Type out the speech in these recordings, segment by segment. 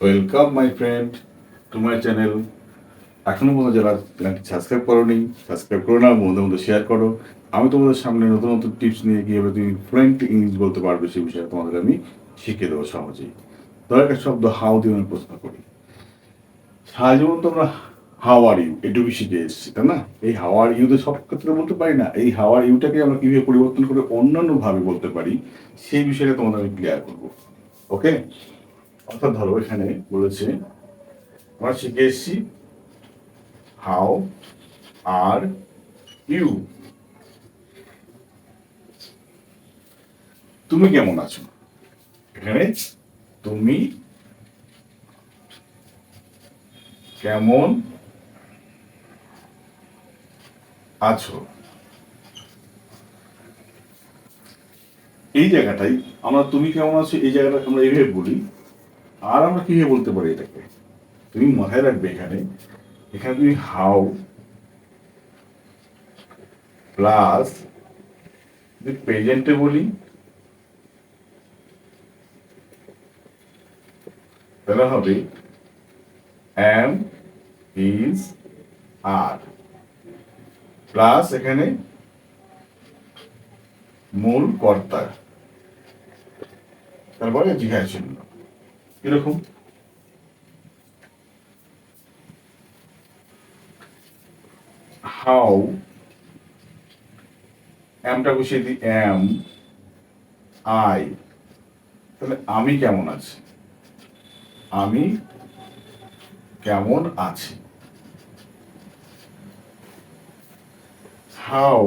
Welcome my friend to my channel এখনও পর্যন্ত যারা চ্যানেলটি সাবস্ক্রাইব করোনি সাবস্ক্রাইব করো না বন্ধু বন্ধু শেয়ার করো। আমি তোমাদের সামনে নতুন নতুন টিপস নিয়ে কীভাবে তুমি ফ্লুয়েন্ট ইংলিশ বলতে পারবে, সেই বিষয়ে তোমাদের আমি শিখিয়ে দেবো সহজেই। ধর একটা শব্দ হাউ দিয়ে আমি প্রশ্ন করি। সাধারণত আমরা হাও আর ইউ এটুকু শিখে এসেছি, তাই না? এই হাওয়ার ইউ তো সব ক্ষেত্রে বলতে পারি না। এই হাওয়ার ইউটাকে আমরা কীভাবে পরিবর্তন করে অন্যান্যভাবে বলতে পারি, সেই বিষয়টা তোমাদের আমি ক্লিয়ার করব। ওকে অর্থাৎ ধরো এখানে বলেছে, আমরা শিখে এসেছি হাউ আর ইউ। তুমি কেমন আছো? এখানে তুমি কেমন আছো? এই জায়গাটাই আমরা তুমি কেমন আছো, এই জায়গাটা আমরা এইভাবে বলি। আর আমরা কীভাবে বলতে পারি এটাকে? তুমি মাথায় রাখবে এখানে এখানে তুমি হাউ প্লাস প্রেজেন্টে বলি, তাহলে হবে অ্যাম ইজ আর প্লাস এখানে মূল কর্তা। তারপরে জিজ্ঞাসা এরকম? হাউ অ্যামটা বসিয়ে দিই অ্যাম আই তাহলে আমি কেমন আছি? আমি কেমন আছি? হাউ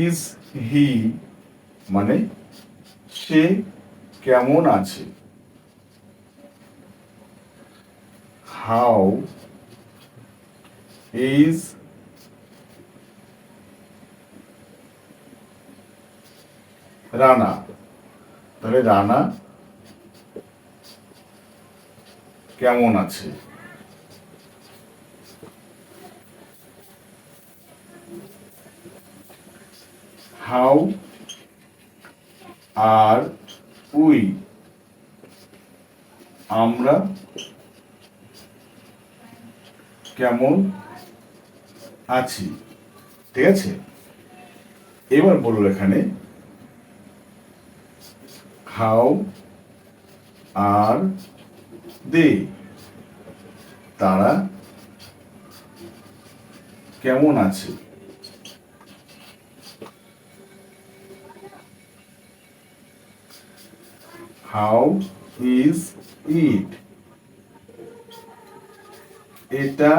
ইজ হি মানে সে কেমন আছে? হাউ ইজ রানা তাহলে রানা কেমন আছে? হাউ আর উই আমরা কেমন আছি, ঠিক আছে? এবার বলল এখানে হাউ আর দে তারা কেমন আছে? হাউ ইজ ইট এটা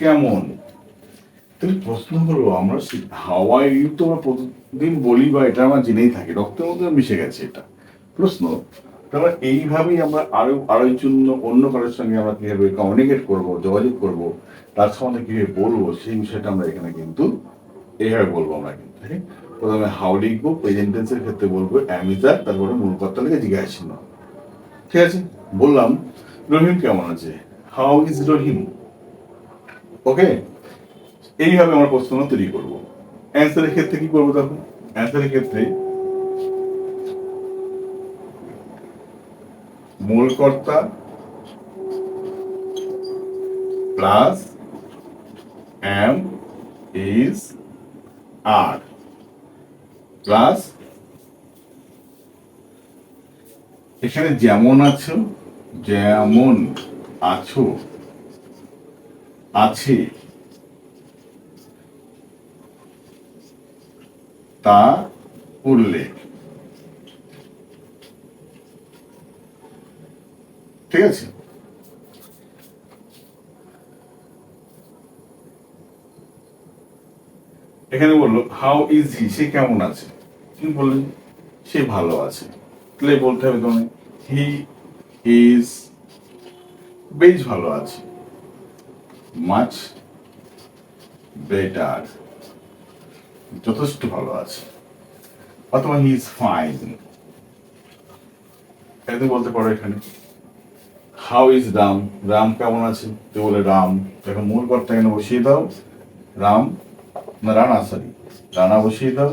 কেমন? তাহলে প্রশ্ন হলো আমরা হাওয়া ইউ তো আমরা প্রতিদিন বলি বা এটা আমরা জেনেই থাকি, রক্তের মধ্যে মিশে গেছে এটা। প্রশ্ন, তাহলে এইভাবেই আমরা আরও আরও জন্য অন্য কারোর সঙ্গে আমরা কীভাবে কমিউনিকেট করব, যোগাযোগ করব, তার সম্বন্ধে কীভাবে বলব, সেই বিষয়টা আমরা এখানে কিন্তু এইভাবে বলব আমরা কিন্তু? প্রথমে হাউ লিখব প্রেজেন্ট টেন্সের ক্ষেত্রে বলব অ্যামিজার তারপরে মূল কর্তা লিখে জিজ্ঞাসা চিহ্ন। ঠিক আছে? বললাম, রহিম কেমন আছে? হাউ ইজ রহিম? ওকে এইভাবে আমরা প্রশ্ন তৈরি করব। অ্যান্সারের ক্ষেত্রে কি করব তখন অ্যান্সারের ক্ষেত্রে মূল কর্তা plus am is are plus এখানে যেমন আছো যেমন আছো আছে তা উল্লেখ। ঠিক আছে? এখানে বলল হাউ ইজ হি সে কেমন আছে? কি বললেন, সে ভালো আছে। তাহলে বলতে হবে তোমায় হি ইজ বেশ ভালো আছে। মাচ বেটার যথেষ্ট ভালো আছে। অথবা হি ইজ ফাইন এটা বলতে পারো এখানে হাউ ইজ রাম? রাম কেমন আছে? তো বলে রাম এখন মূল কর্তা এখানে বসিয়ে দাও, রাম না, রানা সরি রানা বসিয়ে দাও।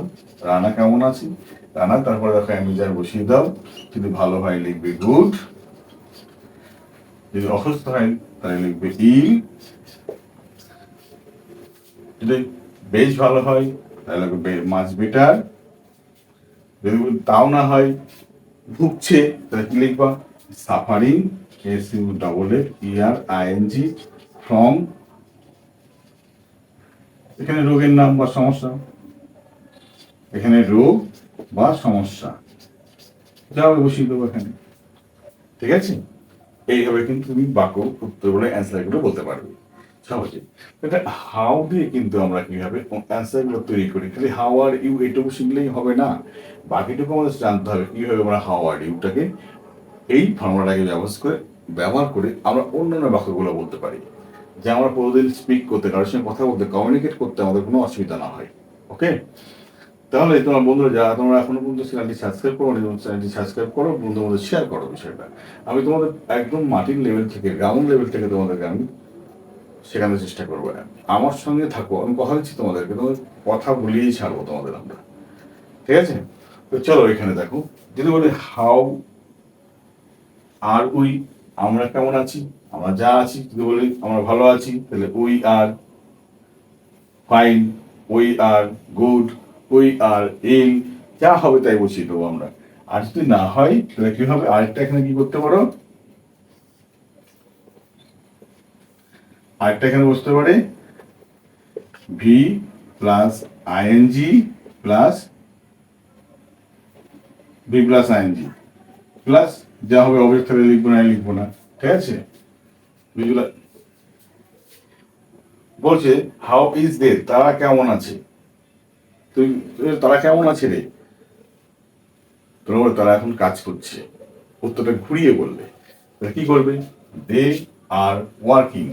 রানা কেমন আছে? তা না তারপরে দেখো অ্যামিজার বসিয়ে দাও। যদি ভালো হয় লিখবে গুড। যদি অসুস্থ হয়, তাহলে লিখবে ইল। যদি বেশ ভালো হয়, তাহলে মাছ বেটার। যদি তাও না হয়, ভুগছে, তাহলে কি লিখবা? Suffering S U double F E R ING from এখানে রোগের নাম বা সমস্যা। এখানে রোগ বা সমস্যা। যাও বসিয়ে দেবো এখানে। ঠিক আছে? এইভাবে কিন্তু তুমি বাক্য, উত্তর বলে অ্যান্সারগুলো বলতে পারবে। সহজে। এটা হাউ দিয়ে কিন্তু আমরা কীভাবে অ্যান্সারগুলো তৈরি করি? খালি হাউ আর ইউ এটুকু শিখলেই হবে না। বাকিটুকু আমাদের জানতে হবে কীভাবে আমরা হাউ আর ইউটাকে এই ফর্মুলাটাকে ব্যবহার করে ব্যবহার করে আমরা অন্যান্য বাক্যগুলো বলতে পারি। যে আমরা প্রতিদিন স্পিক করতে, কারোর সঙ্গে কথা বলতে কমিউনিকেট করতে আমাদের কোনো অসুবিধা না হয় ওকে তাহলে তোমার বন্ধুরা, যারা তোমরা এখনও পর্যন্ত চ্যানেলটি সাবস্ক্রাইব করো চ্যানেলটি সাবস্ক্রাইব করো, বন্ধুদের মধ্যে শেয়ার করো বিষয়টা। আমি তোমাদের একদম মাটির লেভেল থেকে গ্রাউন্ড লেভেল থেকে তোমাদেরকে আমি শেখানোর চেষ্টা করব। আমার সঙ্গে থাকো, আমি কথা দিচ্ছি তোমাদেরকে, তোমাদের কথা বলিয়েই ছাড়বো তোমাদের আমরা, ঠিক আছে? তো চলো এখানে দেখো, যদি বলি হাউ আর উই আমরা কেমন আছি? আমরা যা আছি, যদি বলি আমরা ভালো আছি, তাহলে we are fine we are good we are ill যা হবে তাই বসিয়ে দেবো আমরা। আর যদি না হয়, তাহলে কি হবে? আরেকটা এখানে কি করতে পারো? আরেকটা এখানে বসতে পারে। V plus ING plus V plus ING plus যা হবে থেকে লিখব না লিখব না। ঠিক আছে? বুঝলা? বলছে হাউ ইজ দে তারা কেমন আছে? তুই তারা কেমন আছে রে? তোর তারা এখন কাজ করছে। উত্তরটা ঘুরিয়ে বললে। কি করবে? দে are working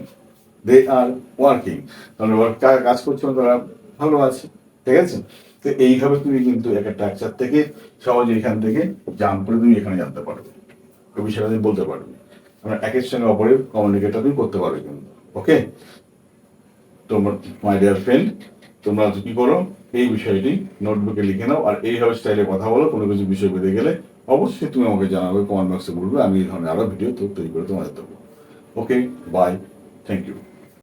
they are working তাহলে কাজ করছে তারা ভালো আছে। ঠিক আছে? তো এইভাবে তুমি কিন্তু একটা ট্রাকচার থেকে সহজে এখান থেকে জাম্প করে তুমি এখানে জানতে পারবে। ওই বিষয়টা তুমি বলতে পারবে। আমরা একের সঙ্গে অপরের কমিউনিকেটটা তুমি করতে পারবে কিন্তু ওকে তোমার মাই ডিয়ার ফ্রেন্ড তোমরা কি করো? এই বিষয়টি নোটবুকে লিখে নাও, আর এইভাবে স্টাইলে কথা বলো, কোনো কিছু বিষয় পেতে গেলে অবশ্যই তুমি আমাকে জানাবে কমেন্ট বক্সে বলবে, আমি এই ধরনের আরও ভিডিও তৈরি করে তোমাদের দেবো। Okay bye thank you